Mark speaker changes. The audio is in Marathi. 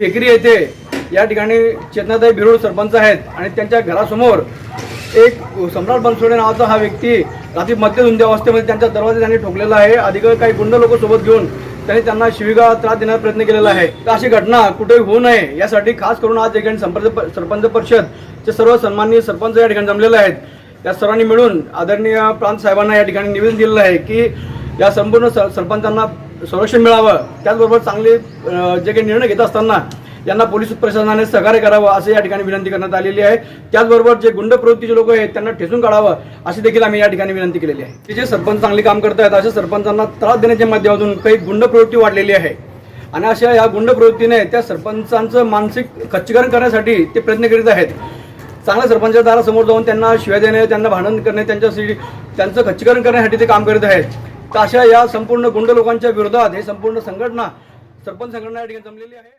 Speaker 1: टेकरी येथे या ठिकाणी चेतनाताई बिरोड सरपंच आहेत आणि त्यांच्या घरासमोर एक सम्राट बनसोडे नावाचा हा व्यक्ती रात्री मध्यधुंदी अवस्थेमध्ये त्यांच्या दरवाजा त्यांनी ठोकलेला आहे. अधिक काही गुंड लोक सोबत घेऊन त्यांनी त्यांना शिवीगाळ त्रास देण्याचा प्रयत्न केलेला आहे. तर अशी घटना कुठेही होऊ नये यासाठी खास करून आज या ठिकाणी संपर्क सरपंच परिषदचे सर्व सन्माननीय सरपंच या ठिकाणी जमलेले आहेत. या सर्वांनी मिळून आदरणीय प्रांत साहेबांना या ठिकाणी निवेदन दिलेलं आहे की या संपूर्ण सर सरपंचांना संरक्षण मिळावं त्याचबरोबर चांगले जे काही निर्णय घेत असताना यांना पोलीस प्रशासनाने सहकार्य करावं असं या ठिकाणी विनंती करण्यात आलेली आहे. त्याचबरोबर जे गुंड प्रवृत्तीचे लोक आहेत त्यांना ठेचून काढावं अशी देखील आम्ही या ठिकाणी विनंती केलेली आहे. की जे सरपंच चांगले काम करत आहेत अशा सरपंचांना त्रास देण्याच्या माध्यमातून काही गुंड प्रवृत्ती वाढलेली आहे. आणि अशा या गुंड प्रवृत्तीने त्या सरपंचांचं मानसिक खच्चीकरण करण्यासाठी ते प्रयत्न करीत आहेत. चांगल्या सरपंचा दारासमोर जाऊन त्यांना शिव्या देणे त्यांना भांडण करणे त्यांच्यासाठी त्यांचं खच्चीकरण करण्यासाठी ते काम करीत आहेत. तर अशा या संपूर्ण गुंड लोकांच्या विरोधात हे संपूर्ण संघटना सरपंच संघटना या ठिकाणी जमलेली आहे.